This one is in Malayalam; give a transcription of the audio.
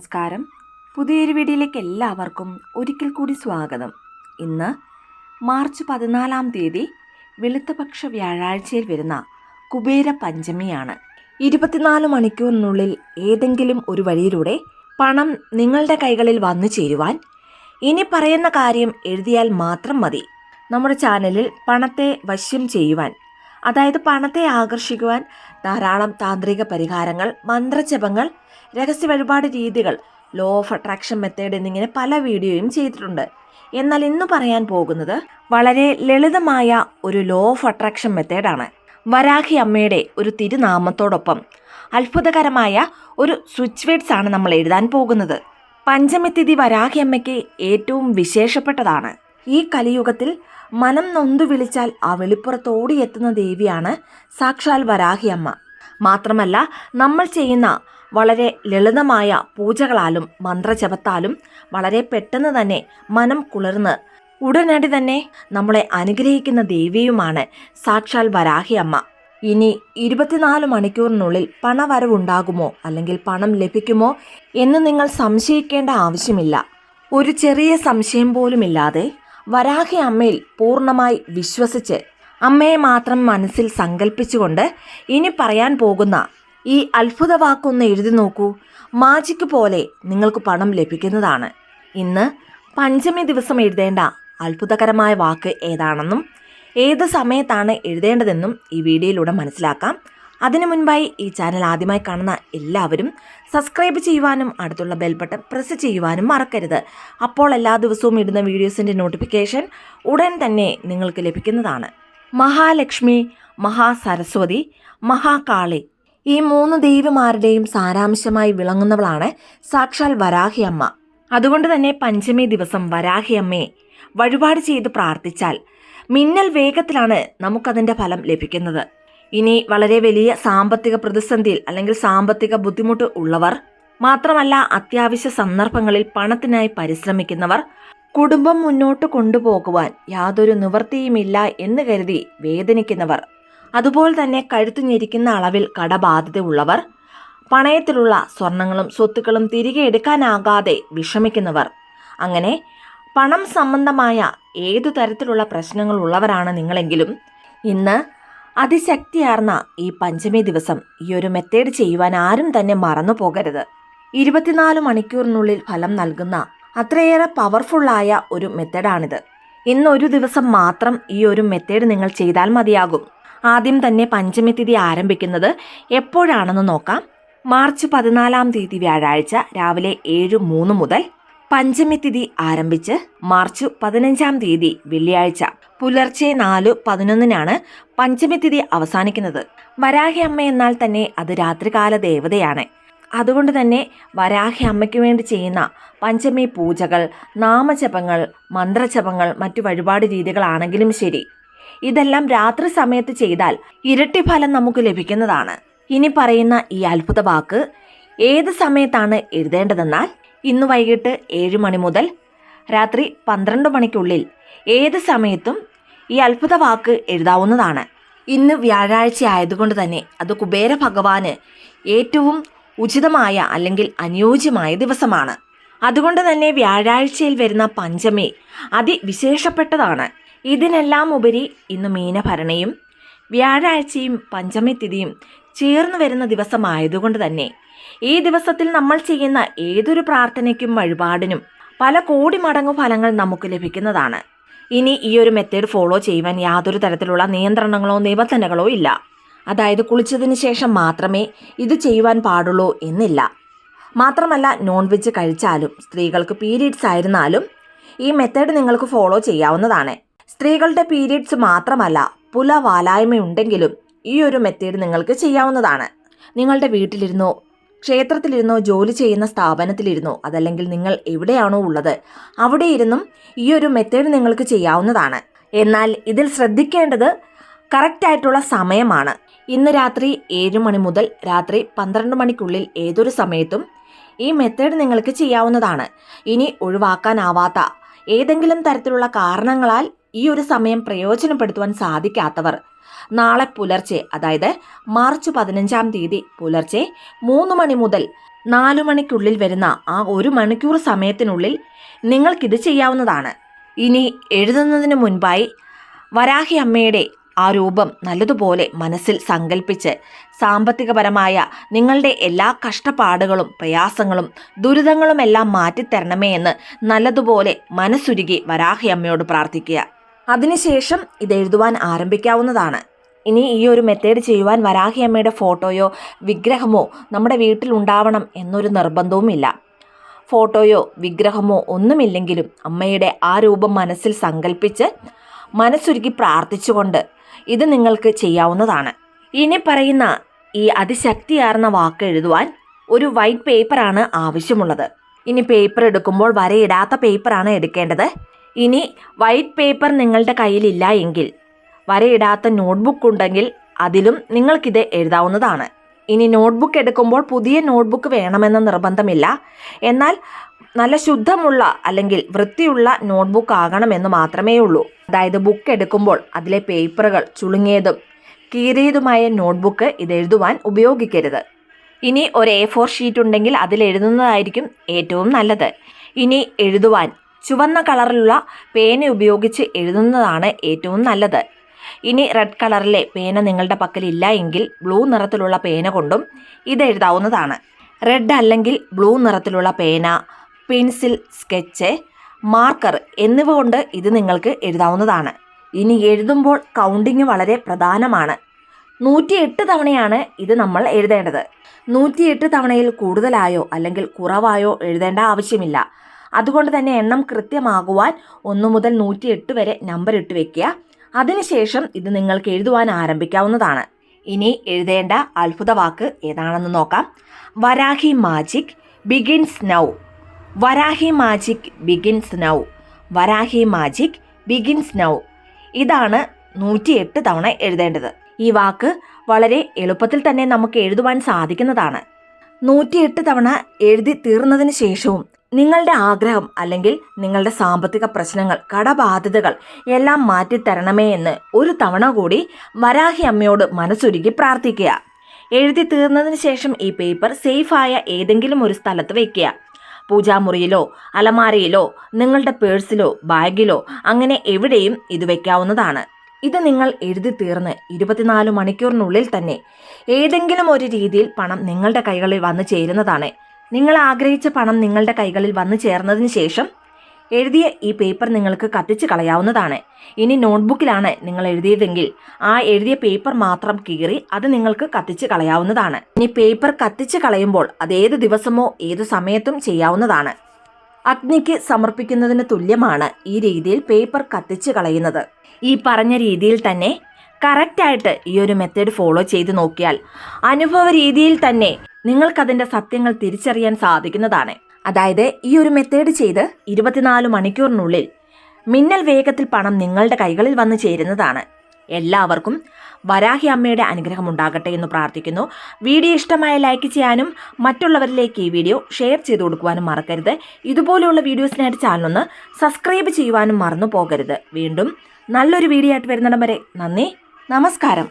നമസ്കാരം. പുതിയൊരു വീഡിയോയിലേക്ക് എല്ലാവർക്കും ഒരിക്കൽ കൂടി സ്വാഗതം. ഇന്ന് മാർച്ച് പതിനാലാം തീയതി വെളുത്തപക്ഷ വ്യാഴാഴ്ചയിൽ വരുന്ന കുബേര പഞ്ചമിയാണ്. ഇരുപത്തിനാല് മണിക്കൂറിനുള്ളിൽ ഏതെങ്കിലും ഒരു വഴിയിലൂടെ പണം നിങ്ങളുടെ കൈകളിൽ വന്നു ചേരുവാൻ ഇനി പറയുന്ന കാര്യം എഴുതിയാൽ മാത്രം മതി. നമ്മുടെ ചാനലിൽ പണത്തെ വശ്യം ചെയ്യുവാൻ അതായത് പണത്തെ ആകർഷിക്കുവാൻ ധാരാളം താന്ത്രിക പരിഹാരങ്ങൾ മന്ത്രജപങ്ങൾ രഹസ്യ വഴിപാട് രീതികൾ ലോ ഓഫ് അട്രാക്ഷൻ മെത്തേഡ് എന്നിങ്ങനെ പല വീഡിയോയും ചെയ്തിട്ടുണ്ട്. എന്നാൽ ഇന്ന് പറയാൻ പോകുന്നത് വളരെ ലളിതമായ ഒരു ലോ ഓഫ് അട്രാക്ഷൻ മെത്തേഡാണ് വരാഹി അമ്മയുടെ ഒരു തിരുനാമത്തോടൊപ്പം അത്ഭുതകരമായ ഒരു സ്വിച്ച് വേർഡ്സ് ആണ് നമ്മൾ എഴുതാൻ പോകുന്നത്. പഞ്ചമിത്തിഥി വരാഹി അമ്മയ്ക്ക് ഏറ്റവും വിശേഷപ്പെട്ടതാണ്. ഈ കലിയുഗത്തിൽ മനം നൊന്തു വിളിച്ചാൽ ആ വെളിപ്പുറത്തോടി എത്തുന്ന ദേവിയാണ് സാക്ഷാൽ വരാഹി അമ്മ മാത്രമല്ല നമ്മൾ ചെയ്യുന്ന വളരെ ലളിതമായ പൂജകളാലും മന്ത്രജപത്താലും വളരെ പെട്ടെന്ന് തന്നെ മനം കുളിർന്ന് ഉടനടി തന്നെ നമ്മളെ അനുഗ്രഹിക്കുന്ന ദേവിയുമാണ് സാക്ഷാൽ വരാഹി അമ്മ ഇനി ഇരുപത്തിനാല് മണിക്കൂറിനുള്ളിൽ പണവരവുണ്ടാകുമോ അല്ലെങ്കിൽ പണം ലഭിക്കുമോ എന്ന് നിങ്ങൾ സംശയിക്കേണ്ട ആവശ്യമില്ല. ഒരു ചെറിയ സംശയം പോലുമില്ലാതെ വരാഹി അമ്മയിൽ പൂർണമായി വിശ്വസിച്ച് അമ്മയെ മാത്രം മനസ്സിൽ സങ്കല്പിച്ചുകൊണ്ട് ഇനി പറയാൻ പോകുന്ന ഈ അത്ഭുത വാക്കൊന്ന് എഴുതി നോക്കൂ. മാജിക്ക് പോലെ നിങ്ങൾക്ക് പണം ലഭിക്കുന്നതാണ്. ഇന്ന് പഞ്ചമി ദിവസം എഴുതേണ്ട അത്ഭുതകരമായ വാക്ക് ഏതാണെന്നും ഏത് സമയത്താണ് എഴുതേണ്ടതെന്നും ഈ വീഡിയോയിലൂടെ മനസ്സിലാക്കാം. അതിനു മുൻപായി ഈ ചാനൽ ആദ്യമായി കാണുന്ന എല്ലാവരും സബ്സ്ക്രൈബ് ചെയ്യുവാനും അടുത്തുള്ള ബെൽബട്ടൺ പ്രസ് ചെയ്യുവാനും മറക്കരുത്. അപ്പോൾ എല്ലാ ദിവസവും ഇടുന്ന വീഡിയോസിന്റെ നോട്ടിഫിക്കേഷൻ ഉടൻ തന്നെ നിങ്ങൾക്ക് ലഭിക്കുന്നതാണ്. മഹാലക്ഷ്മി മഹാസരസ്വതി മഹാകാളി ഈ മൂന്ന് ദേവിമാരുടെയും സാരാംശമായി വിളങ്ങുന്നവളാണ് സാക്ഷാൽ വരാഹി അമ്മ അതുകൊണ്ട് തന്നെ പഞ്ചമി ദിവസം വരാഹി അമ്മയെ വഴിപാട് ചെയ്ത് പ്രാർത്ഥിച്ചാൽ മിന്നൽ വേഗത്തിലാണ് നമുക്കതിന്റെ ഫലം ലഭിക്കുന്നത്. ഇനി വളരെ വലിയ സാമ്പത്തിക പ്രതിസന്ധിയിൽ അല്ലെങ്കിൽ സാമ്പത്തിക ബുദ്ധിമുട്ട് ഉള്ളവർ മാത്രമല്ല അത്യാവശ്യ സന്ദർഭങ്ങളിൽ പണത്തിനായി പരിശ്രമിക്കുന്നവർ കുടുംബം മുന്നോട്ട് കൊണ്ടുപോകുവാൻ യാതൊരു നിവൃത്തിയുമില്ല എന്ന് കരുതി വേദനിക്കുന്നവർ അതുപോലെ തന്നെ കഴുത്തു ഞെരിക്കുന്ന അളവിൽ കടബാധ്യത ഉള്ളവർ പണയത്തിലുള്ള സ്വർണങ്ങളും സ്വത്തുക്കളും തിരികെ എടുക്കാനാകാതെ വിഷമിക്കുന്നവർ. അങ്ങനെ പണം സംബന്ധമായ ഏതു തരത്തിലുള്ള പ്രശ്നങ്ങൾ ഉള്ളവരാണ് നിങ്ങളെങ്കിലും ഇന്ന് അതിശക്തിയാർന്ന ഈ പഞ്ചമി ദിവസം ഈ ഒരു മെത്തേഡ് ചെയ്യുവാൻ ആരും തന്നെ മറന്നു പോകരുത്. ഇരുപത്തിനാല് മണിക്കൂറിനുള്ളിൽ ഫലം നൽകുന്ന അത്രയേറെ പവർഫുള്ളായ ഒരു മെത്തേഡാണിത് ഇന്ന് ഒരു ദിവസം മാത്രം ഈ ഒരു മെത്തേഡ് നിങ്ങൾ ചെയ്താൽ മതിയാകും. ആദ്യം തന്നെ പഞ്ചമി തിഥി ആരംഭിക്കുന്നത് എപ്പോഴാണെന്ന് നോക്കാം. മാർച്ച് പതിനാലാം തീയതി വ്യാഴാഴ്ച രാവിലെ ഏഴ് മൂന്ന് മുതൽ പഞ്ചമി തിഥി ആരംഭിച്ച് മാർച്ച് പതിനഞ്ചാം തീയതി വെള്ളിയാഴ്ച. പുലർച്ചെ നാല് പതിനൊന്നിനാണ് പഞ്ചമി തിഥി അവസാനിക്കുന്നത്. വരാഹി അമ്മ എന്നാൽ തന്നെ അത് രാത്രികാല ദേവതയാണ്. അതുകൊണ്ട് തന്നെ വരാഹി അമ്മയ്ക്ക് വേണ്ടി ചെയ്യുന്ന പഞ്ചമി പൂജകൾ നാമജപങ്ങൾ മന്ത്രജപങ്ങൾ മറ്റു വഴിപാട് രീതികളാണെങ്കിലും ശരി. ഇതെല്ലാം രാത്രി സമയത്ത് ചെയ്താൽ ഇരട്ടി ഫലം നമുക്ക് ലഭിക്കുന്നതാണ്. ഇനി പറയുന്ന ഈ അത്ഭുത വാക്ക് ഏത് സമയത്താണ് എഴുതേണ്ടതെന്നാൽ ഇന്ന് വൈകിട്ട് ഏഴ് മണി മുതൽ രാത്രി പന്ത്രണ്ട് മണിക്കുള്ളിൽ ഏത് സമയത്തും ഈ അത്ഭുത വാക്ക് എഴുതാവുന്നതാണ്. ഇന്ന് വ്യാഴാഴ്ച ആയതുകൊണ്ട് തന്നെ അത് കുബേര ഭഗവാന് ഏറ്റവും ഉചിതമായ അല്ലെങ്കിൽ അനുയോജ്യമായ ദിവസമാണ്. അതുകൊണ്ട് തന്നെ വ്യാഴാഴ്ചയിൽ വരുന്ന പഞ്ചമി അതിവിശേഷപ്പെട്ടതാണ്. ഇതിനെല്ലാം ഉപരി ഇന്ന് മീനഭരണിയും വ്യാഴാഴ്ചയും പഞ്ചമി തിഥിയും ചേർന്ന് വരുന്ന ദിവസമായതുകൊണ്ട് തന്നെ ഈ ദിവസത്തിൽ നമ്മൾ ചെയ്യുന്ന ഏതൊരു പ്രാർത്ഥനയ്ക്കും വഴിപാടിനും പല കോടി മടങ്ങു ഫലങ്ങൾ നമുക്ക് ലഭിക്കുന്നതാണ്. ഇനി ഈ ഒരു മെത്തേഡ് ഫോളോ ചെയ്യുവാൻ യാതൊരു തരത്തിലുള്ള നിയന്ത്രണങ്ങളോ നിബന്ധനകളോ ഇല്ല. അതായത് കുളിച്ചതിന് ശേഷം മാത്രമേ ഇത് ചെയ്യുവാൻ പാടുള്ളൂ എന്നില്ല. മാത്രമല്ല നോൺ വെജ് കഴിച്ചാലും സ്ത്രീകൾക്ക് പീരീഡ്സ് ആയിരുന്നാലും ഈ മെത്തേഡ് നിങ്ങൾക്ക് ഫോളോ ചെയ്യാവുന്നതാണ്. സ്ത്രീകളുടെ പീരീഡ്സ് മാത്രമല്ല പുല വാലായ്മയുണ്ടെങ്കിലും ഈ ഒരു മെത്തേഡ് നിങ്ങൾക്ക് ചെയ്യാവുന്നതാണ്. നിങ്ങളുടെ വീട്ടിലിരുന്നോ ക്ഷേത്രത്തിലിരുന്നോ ജോലി ചെയ്യുന്ന സ്ഥാപനത്തിലിരുന്നോ അതല്ലെങ്കിൽ നിങ്ങൾ എവിടെയാണോ ഉള്ളത് അവിടെ ഇരുന്നും ഈ ഒരു മെത്തേഡ് നിങ്ങൾക്ക് ചെയ്യാവുന്നതാണ്. എന്നാൽ ഇതിൽ ശ്രദ്ധിക്കേണ്ടത് കറക്റ്റായിട്ടുള്ള സമയമാണ്. ഇന്ന് രാത്രി ഏഴ് മണി മുതൽ രാത്രി പന്ത്രണ്ട് മണിക്കുള്ളിൽ ഏതൊരു സമയത്തും ഈ മെത്തേഡ് നിങ്ങൾക്ക് ചെയ്യാവുന്നതാണ്. ഇനി ഒഴിവാക്കാനാവാത്ത ഏതെങ്കിലും തരത്തിലുള്ള കാരണങ്ങളാൽ ഈ ഒരു സമയം പ്രയോജനപ്പെടുത്തുവാൻ സാധിക്കാത്തവർ നാളെ പുലർച്ചെ അതായത് മാർച്ച് പതിനഞ്ചാം തീയതി പുലർച്ചെ മൂന്ന് മണി മുതൽ നാലു മണിക്കുള്ളിൽ വരുന്ന ആ ഒരു മണിക്കൂർ സമയത്തിനുള്ളിൽ നിങ്ങൾക്കിത് ചെയ്യാവുന്നതാണ്. ഇനി എഴുതുന്നതിന് മുൻപായി വരാഹി അമ്മയുടെ ആ രൂപം നല്ലതുപോലെ മനസ്സിൽ സങ്കല്പിച്ച് സാമ്പത്തികപരമായ നിങ്ങളുടെ എല്ലാ കഷ്ടപ്പാടുകളും പ്രയാസങ്ങളും ദുരിതങ്ങളും എല്ലാം മാറ്റിത്തരണമേ എന്ന് നല്ലതുപോലെ മനസ്സുരുകി വരാഹി അമ്മയോട് പ്രാർത്ഥിക്കുക. അതിനുശേഷം ഇത് എഴുതുവാൻ ആരംഭിക്കാവുന്നതാണ്. ഇനി ഈ ഒരു മെത്തേഡ് ചെയ്യുവാൻ വരാഹി അമ്മയുടെ ഫോട്ടോയോ വിഗ്രഹമോ നമ്മുടെ വീട്ടിൽ ഉണ്ടാവണം എന്നൊരു നിർബന്ധവുമില്ല. ഫോട്ടോയോ വിഗ്രഹമോ ഒന്നുമില്ലെങ്കിലും അമ്മയുടെ ആ രൂപം മനസ്സിൽ സങ്കല്പിച്ച് മനസ്സൊരുക്കി പ്രാർത്ഥിച്ചുകൊണ്ട് ഇത് നിങ്ങൾക്ക് ചെയ്യാവുന്നതാണ്. ഇനി പറയുന്ന ഈ അതിശക്തിയാർന്ന വാക്ക് എഴുതുവാൻ ഒരു വൈറ്റ് പേപ്പറാണ് ആവശ്യമുള്ളത്. ഇനി പേപ്പർ എടുക്കുമ്പോൾ വരയിടാത്ത പേപ്പറാണ് എടുക്കേണ്ടത്. ഇനി വൈറ്റ് പേപ്പർ നിങ്ങളുടെ കയ്യിലില്ല എങ്കിൽ വരയിടാത്ത നോട്ട്ബുക്ക് ഉണ്ടെങ്കിൽ അതിലും നിങ്ങൾക്കിത് എഴുതാവുന്നതാണ്. ഇനി നോട്ട്ബുക്ക് എടുക്കുമ്പോൾ പുതിയ നോട്ട്ബുക്ക് വേണമെന്ന നിർബന്ധമില്ല. എന്നാൽ നല്ല ശുദ്ധമുള്ള അല്ലെങ്കിൽ വൃത്തിയുള്ള നോട്ട്ബുക്ക് ആകണമെന്ന് മാത്രമേ ഉള്ളൂ. അതായത് ബുക്ക് എടുക്കുമ്പോൾ അതിലെ പേപ്പറുകൾ ചുളുങ്ങിയതും കീറിയതുമായ നോട്ട്ബുക്ക് ഇത് എഴുതുവാൻ ഉപയോഗിക്കരുത്. ഇനി ഒരു എ ഫോർ ഷീറ്റ് ഉണ്ടെങ്കിൽ അതിൽ എഴുതുന്നതായിരിക്കും ഏറ്റവും നല്ലത്. ഇനി എഴുതുവാൻ ചുവന്ന കളറിലുള്ള പേന ഉപയോഗിച്ച് എഴുതുന്നതാണ് ഏറ്റവും നല്ലത്. ഇനി റെഡ് കളറിലെ പേന നിങ്ങളുടെ പക്കലില്ല എങ്കിൽ ബ്ലൂ നിറത്തിലുള്ള പേന കൊണ്ടും ഇത് എഴുതാവുന്നതാണ്. റെഡ് അല്ലെങ്കിൽ ബ്ലൂ നിറത്തിലുള്ള പേന പെൻസിൽ സ്കെച്ച് മാർക്കർ എന്നിവ കൊണ്ട് ഇത് നിങ്ങൾക്ക് എഴുതാവുന്നതാണ്. ഇനി എഴുതുമ്പോൾ കൗണ്ടിങ് വളരെ പ്രധാനമാണ്. നൂറ്റിയെട്ട് തവണയാണ് ഇത് നമ്മൾ എഴുതേണ്ടത്. നൂറ്റിയെട്ട് തവണയിൽ കൂടുതലായോ അല്ലെങ്കിൽ കുറവായോ എഴുതേണ്ട ആവശ്യമില്ല. അതുകൊണ്ട് തന്നെ എണ്ണം കൃത്യമാകുവാൻ ഒന്ന് മുതൽ നൂറ്റിയെട്ട് വരെ നമ്പർ ഇട്ട് വെക്കുക. അതിനുശേഷം ഇത് നിങ്ങൾക്ക് എഴുതുവാൻ ആരംഭിക്കാവുന്നതാണ്. ഇനി എഴുതേണ്ട അത്ഭുത വാക്ക് ഏതാണെന്ന് നോക്കാം. Varahi magic begins now. Varahi magic begins now. Varahi magic begins now. ഇതാണ് നൂറ്റിയെട്ട് തവണ എഴുതേണ്ടത്. ഈ വാക്ക് വളരെ എളുപ്പത്തിൽ തന്നെ നമുക്ക് എഴുതുവാൻ സാധിക്കുന്നതാണ്. നൂറ്റിയെട്ട് തവണ എഴുതി തീർന്നതിന് ശേഷവും നിങ്ങളുടെ ആഗ്രഹം അല്ലെങ്കിൽ നിങ്ങളുടെ സാമ്പത്തിക പ്രശ്നങ്ങൾ കടബാധ്യതകൾ എല്ലാം മാറ്റിത്തരണമേ എന്ന് ഒരു തവണ കൂടി വരാഹി അമ്മയോട് മനസ്സൊരുക്കി പ്രാർത്ഥിക്കുക. എഴുതി തീർന്നതിന് ശേഷം ഈ പേപ്പർ സേഫായ ഏതെങ്കിലും ഒരു സ്ഥലത്ത് വയ്ക്കുക പൂജാമുറിയിലോ അലമാരയിലോ നിങ്ങളുടെ പേഴ്സിലോ ബാഗിലോ അങ്ങനെ എവിടെയും ഇത് വയ്ക്കാവുന്നതാണ് ഇത് നിങ്ങൾ എഴുതി തീർന്ന് ഇരുപത്തിനാല് മണിക്കൂറിനുള്ളിൽ തന്നെ ഏതെങ്കിലും ഒരു രീതിയിൽ പണം നിങ്ങളുടെ കൈകളിൽ വന്നു ചേരുന്നതാണ്. നിങ്ങൾ ആഗ്രഹിച്ച പണം നിങ്ങളുടെ കൈകളിൽ വന്നു ചേർന്നതിന് ശേഷം എഴുതിയ ഈ പേപ്പർ നിങ്ങൾക്ക് കത്തിച്ച് കളയാവുന്നതാണ്. ഇനി നോട്ട്ബുക്കിലാണ് നിങ്ങൾ എഴുതിയതെങ്കിൽ ആ എഴുതിയ പേപ്പർ മാത്രം കീറി അത് നിങ്ങൾക്ക് കത്തിച്ച് കളയാവുന്നതാണ്. ഇനി പേപ്പർ കത്തിച്ച് കളയുമ്പോൾ അത് ഏത് ദിവസമോ ഏതു സമയത്തും ചെയ്യാവുന്നതാണ്. അഗ്നിക്ക് സമർപ്പിക്കുന്നതിന് തുല്യമാണ് ഈ രീതിയിൽ പേപ്പർ കത്തിച്ച് കളയുന്നത്. ഈ പറഞ്ഞ രീതിയിൽ തന്നെ കറക്റ്റായിട്ട് ഈ ഒരു മെത്തേഡ് ഫോളോ ചെയ്ത് നോക്കിയാൽ അനുഭവ രീതിയിൽ തന്നെ നിങ്ങൾക്കതിന്റെ സത്യങ്ങൾ തിരിച്ചറിയാൻ സാധിക്കുന്നതാണ്. അതായത് ഈ ഒരു മെത്തേഡ് ചെയ്ത് ഇരുപത്തിനാല് മണിക്കൂറിനുള്ളിൽ മിന്നൽ വേഗത്തിൽ പണം നിങ്ങളുടെ കൈകളിൽ വന്നു ചേരുന്നതാണ്. എല്ലാവർക്കും വരാഹി അമ്മയുടെ അനുഗ്രഹം ഉണ്ടാകട്ടെ എന്ന് പ്രാർത്ഥിക്കുന്നു. വീഡിയോ ഇഷ്ടമായ ലൈക്ക് ചെയ്യാനും മറ്റുള്ളവരിലേക്ക് ഈ വീഡിയോ ഷെയർ ചെയ്തു കൊടുക്കുവാനും മറക്കരുത്. ഇതുപോലെയുള്ള വീഡിയോസിനായിട്ട് ചാനലൊന്ന് സബ്സ്ക്രൈബ് ചെയ്യുവാനും മറന്നു പോകരുത് വീണ്ടും നല്ലൊരു വീഡിയോ ആയിട്ട് വരുന്നിടം വരെ നന്ദി നമസ്കാരം.